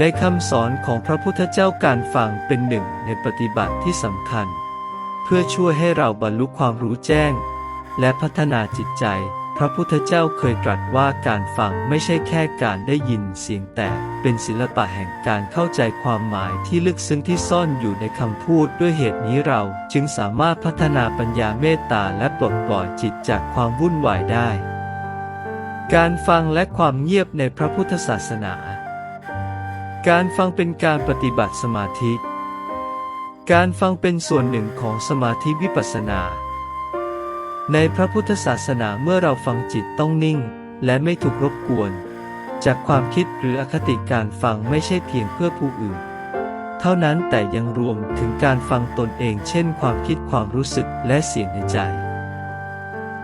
ในคำสอนของพระพุทธเจ้าการฟังเป็นหนึ่งในปฏิบัติที่สำคัญ เพื่อช่วยให้เราบรรลุความรู้แจ้ง และพัฒนาจิตใจ พระพุทธเจ้าเคยตรัสว่าการฟังไม่ใช่แค่การได้ยินเสียงแต่เป็นศิลปะแห่งการเข้าใจความหมายที่ลึกซึ้งที่ซ่อนอยู่ในคำพูดด้วยเหตุนี้เราจึงสามารถพัฒนาปัญญาเมตตาและปลดปล่อยจิตจากความวุ่นวายได้ การฟังและความเงียบในพระพุทธศาสนา การฟังเป็นการปฏิบัติสมาธิ การฟังเป็นส่วนหนึ่งของสมาธิวิปัสสนา ในพระพุทธศาสนาเมื่อเราฟังจิตต้องนิ่ง และไม่ถูกรบกวน จากความคิดหรืออคติการฟังไม่ใช่เพียงเพื่อผู้อื่น เท่านั้นแต่ยังรวมถึงการฟังตนเองเช่น ความคิดความรู้สึกและเสียงในใจ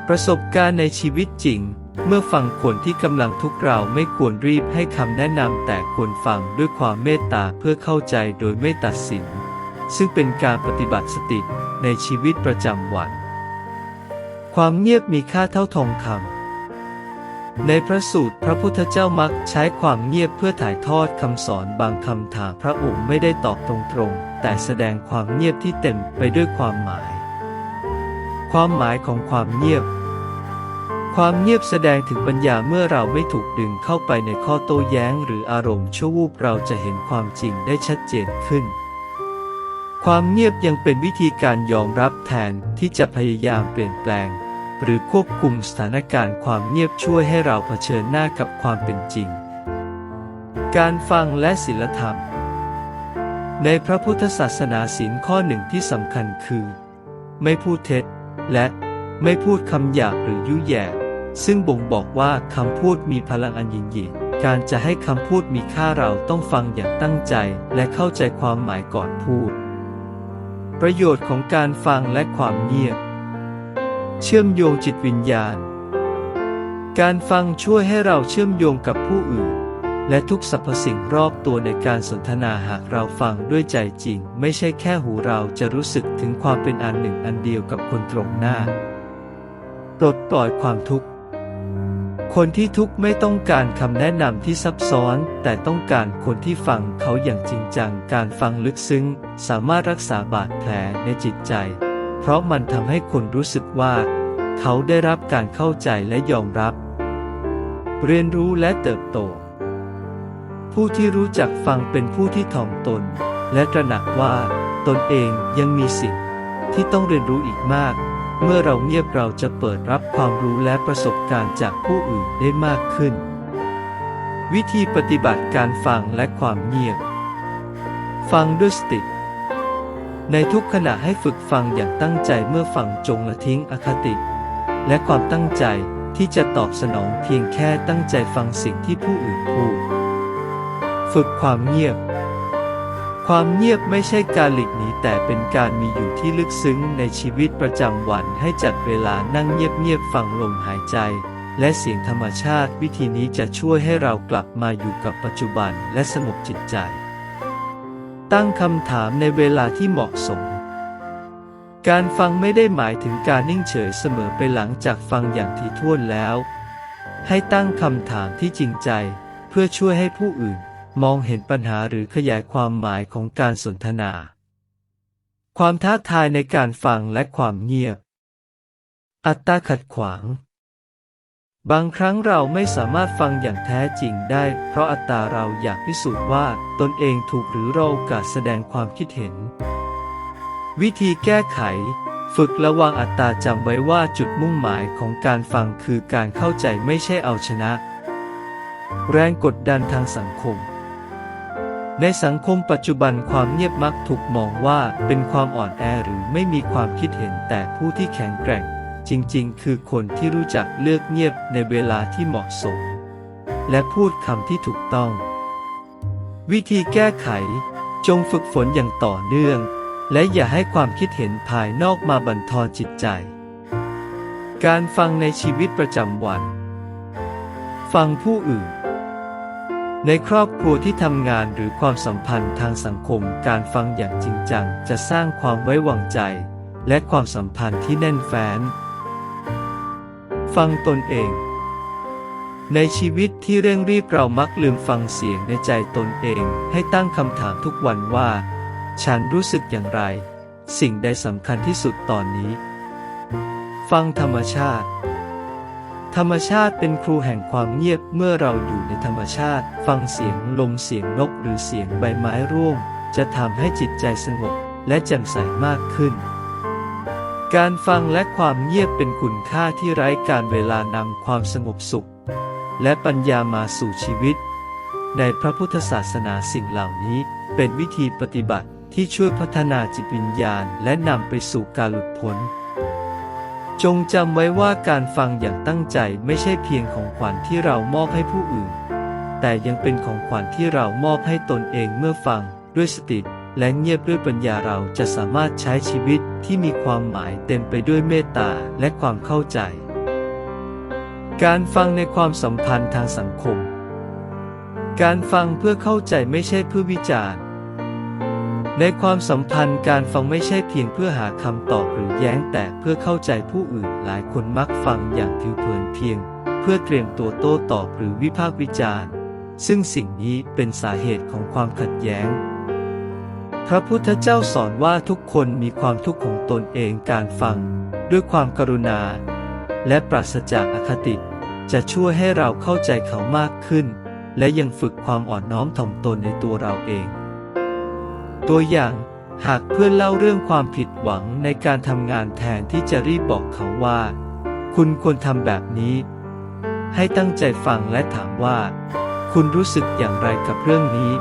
ประสบการณ์ในชีวิตจริง เมื่อฟังคนที่กำลังทุกข์เราไม่ควรรีบให้คำแนะนำแต่ควรฟังด้วยความเมตตาเพื่อเข้าใจโดยไม่ตัดสิน ซึ่งเป็นการปฏิบัติสติในชีวิตประจำวัน ความเงียบมีค่าเท่าทองคำในพระสูตรพระพุทธเจ้ามักใช้ความเงียบเพื่อถ่ายทอดคำสอนบางคำถามพระองค์ไม่ได้ตอบตรงๆ แต่แสดงความเงียบที่เต็มไปด้วยความหมาย ความหมายของความเงียบ ความเงียบแสดงถึงปัญญาเมื่อเราไม่ถูกดึงเข้าไปในข้อโต้แย้ง หรืออารมณ์ชั่ววูบเราจะเห็นความจริงได้ชัดเจนขึ้น ความเงียบยังเป็นวิธีการยอมรับแทนที่จะพยายามเปลี่ยนแปลง หรือควบคุมสถานการณ์ความเงียบช่วยให้เราเผชิญหน้ากับความเป็นจริง การฟังและศีลธรรม ในพระพุทธศาสนาศีลข้อหนึ่งที่สำคัญคือ ไม่พูดเท็จและไม่พูดคำหยาบหรือยุแย่ ซึ่งบ่งบอกว่าคำพูดมีพลังอันยิ่งใหญ่การจะให้คำพูดมีค่าเราต้องฟังอย่างตั้งใจและเข้าใจความหมายก่อนพูด ประโยชน์ของการฟังและความเงียบ เชื่อมโยงจิตวิญญาณ การฟังช่วยให้เราเชื่อมโยงกับผู้อื่น และทุกสรรพสิ่งรอบตัวในการสนทนาหากเราฟังด้วยใจจริง ไม่ใช่แค่หูเราจะรู้สึกถึงความเป็นอันหนึ่งอันเดียวกับคนตรงหน้า ปลดปล่อยความทุกข์ คนที่ทุกข์ไม่ต้องการคำแนะนำที่ซับซ้อน แต่ต้องการคนที่ฟังเขาอย่างจริงจัง การฟังลึกซึ้ง สามารถรักษาบาดแผลในจิตใจ เพราะมันทำให้คนรู้สึกว่า เขาได้รับการเข้าใจและยอมรับ เรียนรู้และเติบโต ผู้ที่รู้จักฟังเป็นผู้ที่ถ่อมตน และตระหนักว่า ตนเองยังมีสิ่งที่ต้องเรียนรู้อีกมาก เมื่อเราเงียบเราจะเปิดรับความรู้และประสบการณ์จากผู้อื่นได้มากขึ้น วิธีปฏิบัติการฟังและความเงียบ ฟังด้วยสติ ในทุกขณะให้ฝึกฟังอย่างตั้งใจเมื่อฟังจงละทิ้งอคติ และความตั้งใจที่จะตอบสนองเพียงแค่ตั้งใจฟังสิ่งที่ผู้อื่นพูด ฝึกความเงียบ ความเงียบไม่ใช่การหลีกหนีแต่เป็นการมีอยู่ที่ลึกซึ้งในชีวิตประจำวันให้จัดเวลานั่งเงียบๆฟังลมหายใจ และเสียงธรรมชาติ วิธีนี้จะช่วยให้เรากลับมาอยู่กับปัจจุบันและสงบจิตใจ ตั้งคำถามในเวลาที่เหมาะสม การฟังไม่ได้หมายถึงการนิ่งเฉยเสมอไปหลังจากฟังอย่างถี่ถ้วนแล้ว ให้ตั้งคำถามที่จริงใจ เพื่อช่วยให้ผู้อื่น มองเห็นปัญหาหรือขยายความหมายของการสนทนา ความท้าทายในการฟังและความเงียบ อัตตาขัดขวาง บางครั้งเราไม่สามารถฟังอย่างแท้จริงได้ เพราะอัตตาเราอยากพิสูจน์ว่าตนเองถูกหรือเราโอกาสแสดงความคิดเห็น วิธีแก้ไข ฝึกระวังอัตตาจำไว้ว่าจุดมุ่งหมายของการฟังคือการเข้าใจไม่ใช่เอาชนะ แรงกดดันทางสังคม ในสังคมปัจจุบันความเงียบมักถูกมองว่าเป็นความอ่อนแอหรือไม่มีความคิดเห็นแต่ผู้ที่แข็งแกร่ง จริงๆ คือคนที่รู้จักเลือกเงียบในเวลาที่เหมาะสม และพูดคำที่ถูกต้อง วิธีแก้ไข จงฝึกฝนอย่างต่อเนื่อง และอย่าให้ความคิดเห็นภายนอกมาบั่นทอนจิตใจ การฟังในชีวิตประจำวัน ฟังผู้อื่น ในครอบครัวที่ทำงานหรือความสัมพันธ์ทางสังคมการฟังอย่างจริงจัง จะสร้างความไว้วางใจ และความสัมพันธ์ที่แน่นแฟ้น ฟังตนเอง ในชีวิตที่เร่งรีบเรามักลืมฟังเสียงในใจตนเอง ให้ตั้งคำถามทุกวันว่า ฉันรู้สึกอย่างไร สิ่งใดสำคัญที่สุดตอนนี้ ฟังธรรมชาติ ธรรมชาติเป็นครูแห่งความเงียบเมื่อเราอยู่ในธรรมชาติ ฟังเสียงลมเสียงนกหรือเสียงใบไม้ร่วง จะทำให้จิตใจสงบและแจ่มใสมากขึ้น การฟังและความเงียบเป็นคุณค่าที่ไร้การเวลานำความสงบสุข และปัญญามาสู่ชีวิต ในพระพุทธศาสนาสิ่งเหล่านี้เป็นวิธีปฏิบัติที่ช่วยพัฒนาจิตวิญญาณ และนำไปสู่การหลุดพ้น จงจำไว้ว่าการฟังอย่างตั้งใจไม่ใช่เพียงของขวัญที่เรามอบให้ผู้อื่น แต่ยังเป็นของขวัญที่เรามอบให้ตนเองเมื่อฟังด้วยสติและเงียบด้วยปัญญาเราจะสามารถใช้ชีวิตที่มีความหมายเต็มไปด้วยเมตตาและความเข้าใจ การฟังในความสัมพันธ์ทางสังคม การฟังเพื่อเข้าใจไม่ใช่เพื่อวิจารณ์ ในความสัมพันธ์การฟังไม่ใช่เพียงเพื่อหาคำตอบหรือแย้งแต่เพื่อเข้าใจผู้อื่นหลายคนมักฟังอย่างผิวเผินเพียง เพื่อเตรียมตัวโต้ตอบหรือวิพากษ์วิจารณ์ ซึ่งสิ่งนี้เป็นสาเหตุของความขัดแย้ง พระพุทธเจ้าสอนว่าทุกคนมีความทุกข์ของตนเองการฟัง ด้วยความกรุณา และปราศจากอคติ จะช่วยให้เราเข้าใจเขามากขึ้น และยังฝึกความอ่อนน้อมถ่อมตนในตัวเราเอง ตัวอย่างหากเพื่อนเล่าเรื่องความผิดหวังในการทำงานแทนที่จะรีบบอกเขาว่า คุณควรทำแบบนี้ ให้ตั้งใจฟังและถามว่า คุณรู้สึกอย่างไรกับเรื่องนี้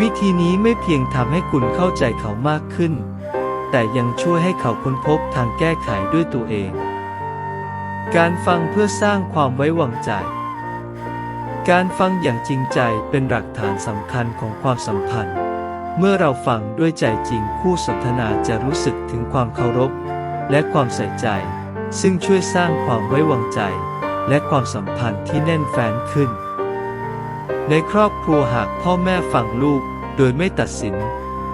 วิธีนี้ไม่เพียงทำให้คุณเข้าใจเขามากขึ้น แต่ยังช่วยให้เขาค้นพบทางแก้ไขด้วยตัวเอง การฟังเพื่อสร้างความไว้วางใจ การฟังอย่างจริงใจเป็นหลักฐานสำคัญของความสัมพันธ์ เมื่อเราฟังด้วยใจจริงคู่สนทนาจะรู้สึกถึงความเคารพ และความใส่ใจ ซึ่งช่วยสร้างความไว้วางใจ และความสัมพันธ์ที่แน่นแฟ้นขึ้น ในครอบครัวหากพ่อแม่ฟังลูกโดยไม่ตัดสิน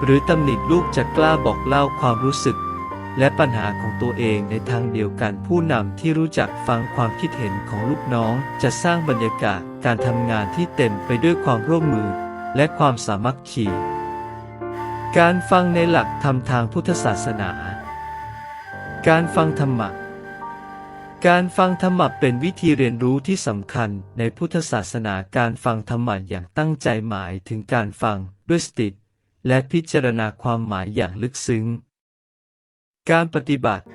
หรือตำหนิลูกจะกล้าบอกเล่าความรู้สึก และปัญหาของตัวเองในทางเดียวกันผู้นำที่รู้จักฟังความคิดเห็นของลูกน้องจะสร้างบรรยากาศการทำงานที่เต็มไปด้วยความร่วมมือ และความสามัคคี การฟังในหลักธรรมทางพุทธศาสนา การฟังธรรมะ การฟังธรรมะเป็นวิธีเรียนรู้ที่สำคัญในพุทธศาสนาการฟังธรรมะอย่างตั้งใจหมายถึงการฟังด้วยสติและพิจารณาความหมายอย่างลึกซึ้ง การปฏิบัติ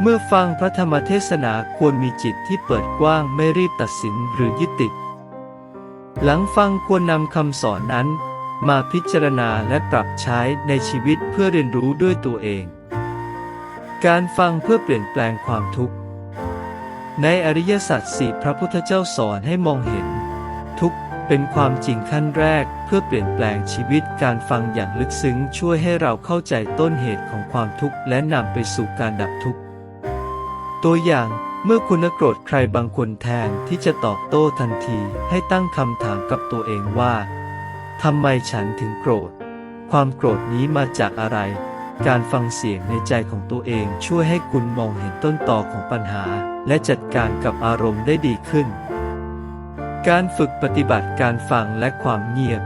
เมื่อฟังพระธรรมเทศนาควรมีจิตที่เปิดกว้างไม่รีบตัดสินหรือยึดติด หลังฟังควรนำคำสอนนั้น มาพิจารณาและปรับใช้ในชีวิตเพื่อเรียนรู้ด้วยตัวเอง การฟังเพื่อเปลี่ยนแปลงความทุกข์ ในอริยสัจสี่พระพุทธเจ้าสอนให้มองเห็น ทุกข์เป็นความจริงขั้นแรกเพื่อเปลี่ยนแปลงชีวิตการฟังอย่างลึกซึ้งช่วยให้เราเข้าใจต้นเหตุของความทุกข์และนำไปสู่การดับทุกข์ ตัวอย่างเมื่อคุณโกรธใครบางคนแทนที่จะตอบโต้ทันทีให้ตั้งคำถามกับตัวเองว่า ทำไมฉันถึงโกรธ ความโกรธนี้มาจากอะไร การฟังเสียงในใจของตัวเองช่วยให้คุณมองเห็นต้นตอของปัญหา และจัดการกับอารมณ์ได้ดีขึ้น การฝึกปฏิบัติการฟังและความเงียบ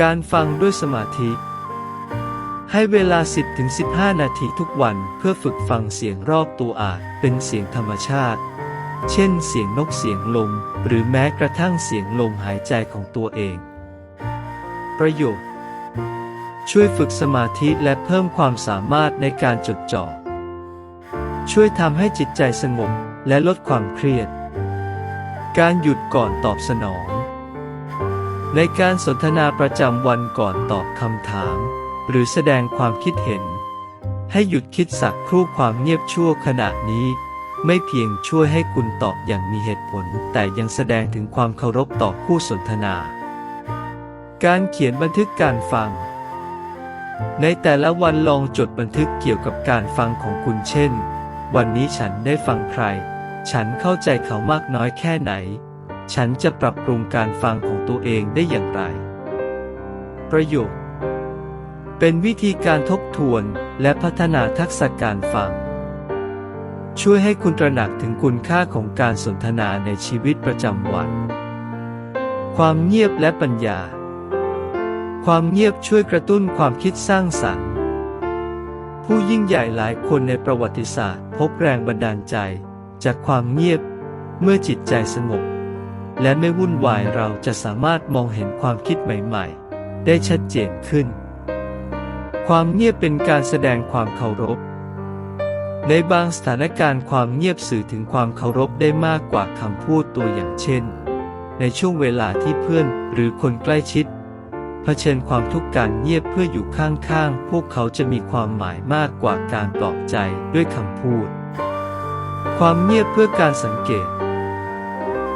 การฟังด้วยสมาธิ ให้เวลา 10-15 นาทีทุกวันเพื่อฝึกฟังเสียงรอบตัวอาจเป็นเสียงธรรมชาติ เช่น เสียงนกเสียงลม หรือแม้กระทั่งเสียงลมหายใจของตัวเอง ประโยชน์ ช่วยฝึกสมาธิและเพิ่มความสามารถในการจดจ่อ ช่วยทำให้จิตใจสงบและลดความเครียด การหยุดก่อนตอบสนอง ในการสนทนาประจำวันก่อนตอบคำถาม หรือแสดงความคิดเห็น ให้หยุดคิดสักครู่ความเงียบชั่วขณะนี้ไม่เพียงช่วยให้คุณตอบอย่างมีเหตุผล แต่ยังแสดงถึงความเคารพต่อคู่สนทนา การเขียนบันทึกการฟัง ในแต่ละวันลองจดบันทึกเกี่ยวกับการฟังของคุณเช่น วันนี้ฉันได้ฟังใคร ฉันเข้าใจเขามากน้อยแค่ไหน ฉันจะปรับปรุงการฟังของตัวเองได้อย่างไร ประโยค เป็นวิธีการทบทวนและพัฒนาทักษะการฟัง ช่วยให้คุณตระหนักถึงคุณค่าของการสนทนาในชีวิตประจำวัน ความเงียบและปัญญา ความเงียบช่วยกระตุ้นความคิดสร้างสรรค์ ผู้ยิ่งใหญ่หลายคนในประวัติศาสตร์ พบแรงบันดาลใจ จากความเงียบ เมื่อจิตใจสงบและไม่วุ่นวายเราจะสามารถมองเห็นความคิดใหม่ๆ ได้ชัดเจนขึ้น ความเงียบเป็นการแสดงความเคารพ ในบางสถานการณ์ความเงียบสื่อถึงความเคารพได้มากกว่าคำพูดตัวอย่างเช่น ในช่วงเวลาที่เพื่อนหรือคนใกล้ชิด เผชิญความทุกข์การเงียบเพื่ออยู่ข้างๆ พวกเขาจะมีความหมายมากกว่าการปลอบใจด้วยคำพูด ความเงียบเพื่อการสังเกต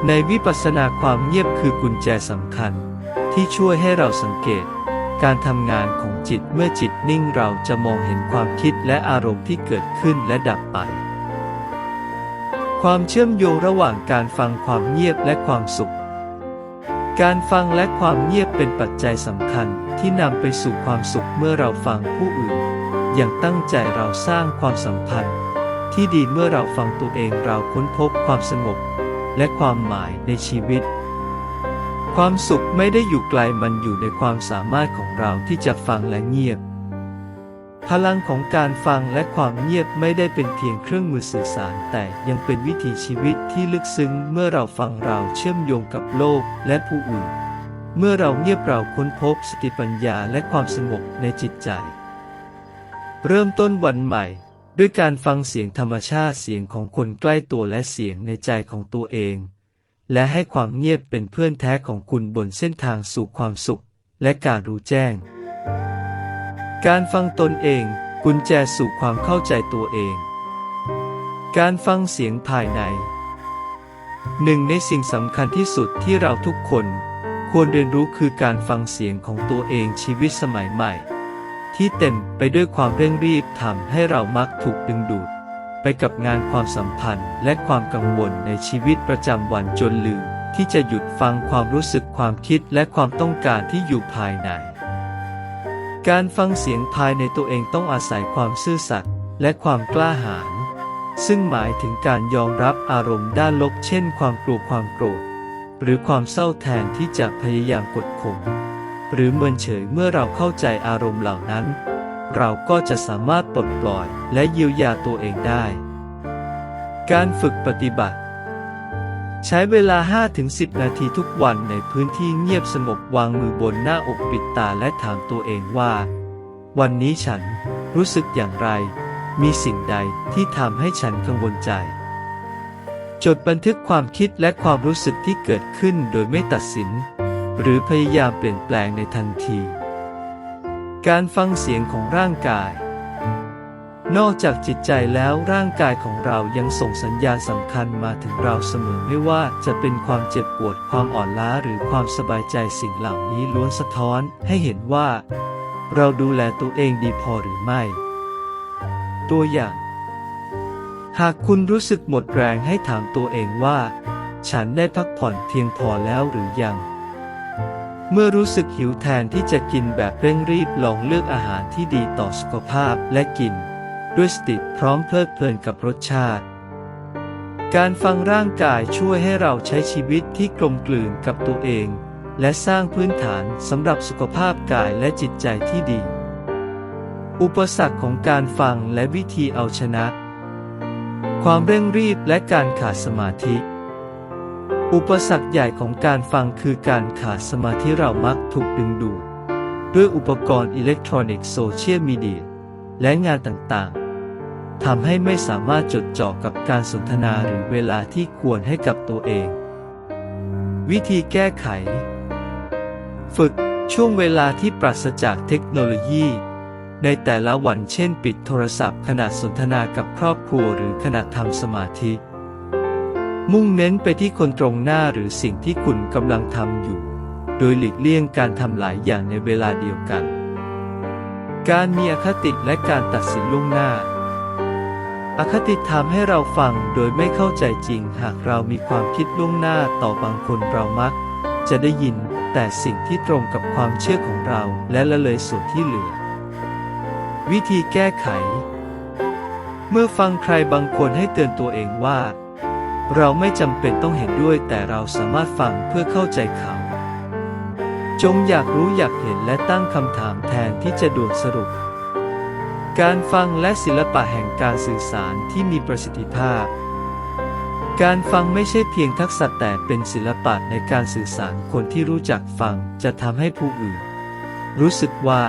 ในวิปัสสนาความเงียบคือกุญแจสำคัญ ที่ช่วยให้เราสังเกต การทำงานของจิตเมื่อจิตนิ่งเราจะมองเห็นความคิดและอารมณ์ที่เกิดขึ้นและดับไป ความเชื่อมโยงระหว่างการฟังความเงียบและความสุข การฟังและความเงียบเป็นปัจจัยสำคัญที่นำไปสู่ความสุขเมื่อเราฟังผู้อื่น อย่างตั้งใจเราสร้างความสัมพันธ์ ที่ดีเมื่อเราฟังตัวเองเราค้นพบความสงบ และความหมายในชีวิต ความสุขไม่ได้อยู่ไกลมันอยู่ในความสามารถของเราที่จะฟังและเงียบ พลังของการฟังและความเงียบไม่ได้เป็นเพียงเครื่องมือสื่อสาร แต่ยังเป็นวิถีชีวิตที่ลึกซึ้งเมื่อเราฟังเราเชื่อมโยงกับโลกและผู้อื่น เมื่อเราเงียบเราค้นพบสติปัญญาและความสงบในจิตใจ เริ่มต้นวันใหม่ ด้วยการฟังเสียงธรรมชาติเสียงของคนใกล้ตัวและเสียงในใจของตัวเอง และให้ความเงียบเป็นเพื่อนแท้ของคุณบนเส้นทางสู่ความสุข และการรู้แจ้ง การฟังตนเอง กุญแจสู่ความเข้าใจตัวเอง การฟังเสียงภายใน หนึ่งในสิ่งสำคัญที่สุดที่เราทุกคน ควรเรียนรู้คือการฟังเสียงของตัวเองชีวิตสมัยใหม่ ที่เต็มไปด้วยความเร่งรีบทำให้เรามักถูกดึงดูด ไปกับงานความสัมพันธ์ และความกังวลในชีวิตประจำวันจนลืมที่จะหยุดฟังความรู้สึกความคิดและความต้องการที่อยู่ภายใน การฟังเสียงภายในตัวเองต้องอาศัยความซื่อสัตย์และความกล้าหาญ ซึ่งหมายถึงการยอมรับอารมณ์ด้านลบเช่น ความกลัวความโกรธ หรือความเศร้าแทนที่จะพยายามกดข่ม หรือเมินเฉยเมื่อเราเข้าใจอารมณ์เหล่านั้น เราก็จะสามารถปลดปล่อยและเยียวยาตัวเองได้ การฝึกปฏิบัติ ใช้เวลา 5-10 นาทีทุกวันในพื้นที่เงียบสงบวางมือบนหน้าอกปิดตาและถามตัวเองว่า วันนี้ฉันรู้สึกอย่างไร มีสิ่งใดที่ทำให้ฉันกังวลใจ จดบันทึกความคิดและความรู้สึกที่เกิดขึ้นโดยไม่ตัดสิน หรือพยายามเปลี่ยนแปลงในทันที การฟังเสียงของร่างกาย นอกจากจิตใจแล้วร่างกายของเรายังส่งสัญญาณสำคัญมาถึงเราเสมอไม่ว่าจะเป็นความเจ็บปวดความอ่อนล้าหรือความสบายใจสิ่งเหล่านี้ล้วนสะท้อนให้เห็นว่า เราดูแลตัวเองดีพอหรือไม่ ตัวอย่าง หากคุณรู้สึกหมดแรงให้ถามตัวเองว่า ฉันได้พักผ่อนเพียงพอแล้วหรือยังเมื่อรู้สึกหิวแทนที่จะกินแบบเร่งรีบลองเลือกอาหารที่ดีต่อสุขภาพและกิน ด้วยสติพร้อมเพลิดเพลินกับรสชาติ การฟังร่างกายช่วยให้เราใช้ชีวิตที่กลมกลืนกับตัวเอง และสร้างพื้นฐานสำหรับสุขภาพกายและจิตใจที่ดี อุปสรรคของการฟังและวิธีเอาชนะ ความเร่งรีบและการขาดสมาธิอุปสรรคใหญ่ของการฟังคือการขาดสมาธิเรามักถูกดึงดูดด้วยอุปกรณ์อิเล็กทรอนิกส์โซเชียลมีเดียและงานต่างๆ ทำให้ไม่สามารถจดจ่อกับการสนทนาหรือเวลาที่ควรให้กับตัวเอง วิธีแก้ไข ฝึกช่วงเวลาที่ปราศจากเทคโนโลยี ในแต่ละวันเช่นปิดโทรศัพท์ขณะสนทนากับครอบครัวหรือขณะทำสมาธิ มุ่งเน้นไปที่คนตรงหน้าหรือสิ่งที่คุณกำลังทำอยู่ โดยหลีกเลี่ยงการทำหลายอย่างในเวลาเดียวกัน การมีอคติและการตัดสินล่วงหน้า อคติทำให้เราฟังโดยไม่เข้าใจจริง หากเรามีความคิดล่วงหน้าต่อบางคนเรามัก จะได้ยินแต่สิ่งที่ตรงกับความเชื่อของเราและละเลยส่วนที่เหลือ วิธีแก้ไข เมื่อฟังใครบางคนให้เตือนตัวเองว่า เราไม่จำเป็นต้องเห็นด้วยแต่เราสามารถฟังเพื่อเข้าใจเขา จงอยากรู้อยากเห็นและตั้งคำถามแทนที่จะด่วนสรุป การฟังและศิลปะแห่งการสื่อสารที่มีประสิทธิภาพ การฟังไม่ใช่เพียงทักษะแต่เป็นศิลปะในการสื่อสารคนที่รู้จักฟังจะทำให้ผู้อื่น รู้สึกว่า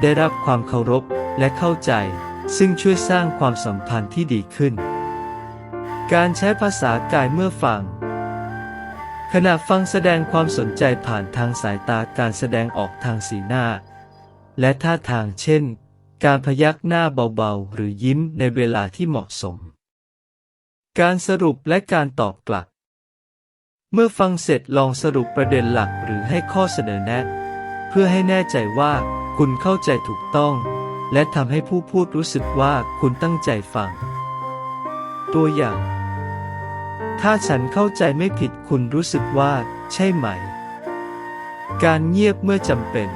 ได้รับความเคารพและเข้าใจ ซึ่งช่วยสร้างความสัมพันธ์ที่ดีขึ้น การใช้ภาษากายเมื่อฟัง ขณะฟังแสดงความสนใจผ่านทางสายตาการแสดงออกทางสีหน้า และท่าทางเช่น การพยักหน้าเบาๆ หรือยิ้มในเวลาที่เหมาะสม การสรุปและการตอบกลับ เมื่อฟังเสร็จลองสรุปประเด็นหลักหรือให้ข้อเสนอแนะ เพื่อให้แน่ใจว่าคุณเข้าใจถูกต้อง และทำให้ผู้พูดรู้สึกว่าคุณตั้งใจฟัง ตัวอย่าง ถ้าฉันเข้าใจไม่ผิดคุณรู้สึกว่า ใช่ไหม การเงียบเมื่อจำเป็น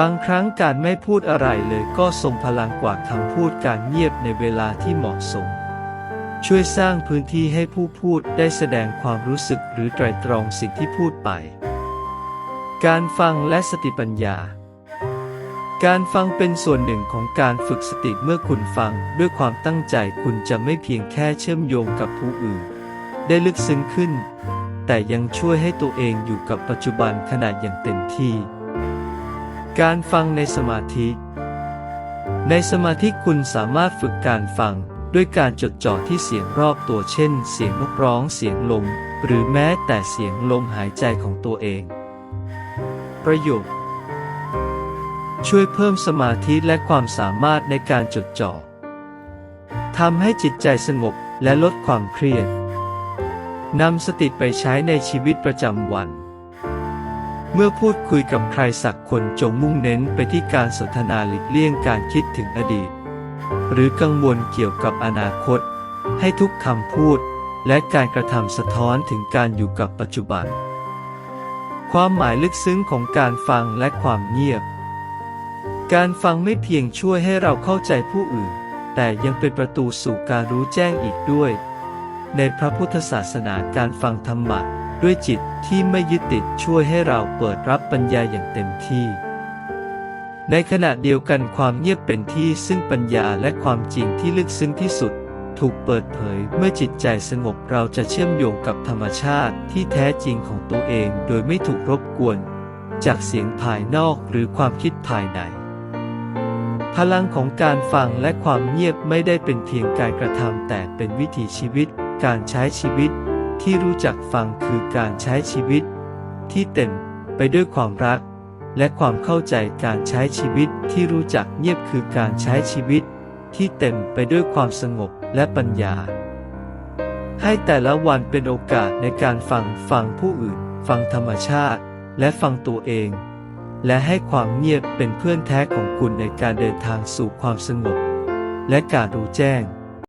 บางครั้งการไม่พูดอะไรเลยก็ทรงพลังกว่าคำพูดการเงียบในเวลาที่เหมาะสม ช่วยสร้างพื้นที่ให้ผู้พูดได้แสดงความรู้สึกหรือไตรตรองสิ่งที่พูดไป การฟังและสติปัญญา การฟังเป็นส่วนหนึ่งของการฝึกสติเมื่อคุณฟังด้วยความตั้งใจคุณจะไม่เพียงแค่เชื่อมโยงกับผู้อื่น ได้ลึกซึ้งขึ้น แต่ยังช่วยให้ตัวเองอยู่กับปัจจุบันขณะอย่างเต็มที่ การฟังในสมาธิ ในสมาธิคุณสามารถฝึกการฟัง ด้วยการจดจ่อที่เสียงรอบตัวเช่น เสียงนกร้องเสียงลม หรือแม้แต่เสียงลมหายใจของตัวเอง ประโยค ช่วยเพิ่มสมาธิและความสามารถในการจดจ่อทำให้จิตใจสงบและลดความเครียดนำสติไปใช้ในชีวิตประจำวัน เมื่อพูดคุยกับใครสักคนจงมุ่งเน้นไปที่การสนทนาหลีกเลี่ยงการคิดถึงอดีต หรือกังวลเกี่ยวกับอนาคต ให้ทุกคำพูด และการกระทำสะท้อนถึงการอยู่กับปัจจุบัน ความหมายลึกซึ้งของการฟังและความเงียบ การฟังไม่เพียงช่วยให้เราเข้าใจผู้อื่น แต่ยังเป็นประตูสู่การรู้แจ้งอีกด้วย ในพระพุทธศาสนาการฟังธรรมะ ด้วยจิตที่ไม่ยึดติดช่วยให้เราเปิดรับปัญญาอย่างเต็มที่ ในขณะเดียวกันความเงียบเป็นที่ซึ่งปัญญาและความจริงที่ลึกซึ้งที่สุด ถูกเปิดเผยเมื่อจิตใจสงบเราจะเชื่อมโยงกับธรรมชาติที่แท้จริงของตัวเองโดยไม่ถูกรบกวน จากเสียงภายนอกหรือความคิดภายในพลังของการฟังและความเงียบไม่ได้เป็นเพียงการกระทำแต่เป็นวิถีชีวิต การใช้ชีวิต ที่รู้จักฟังคือการใช้ชีวิต ที่เต็มไปด้วยความรัก และความเข้าใจการใช้ชีวิตที่รู้จักเงียบคือการใช้ชีวิต ที่เต็มไปด้วยความสงบและปัญญา ให้แต่ละวันเป็นโอกาสในการฟังฟังผู้อื่น ฟังธรรมชาติ และฟังตัวเอง และให้ความเงียบเป็นเพื่อนแท้ของคุณในการเดินทางสู่ความสงบ และการรู้แจ้ง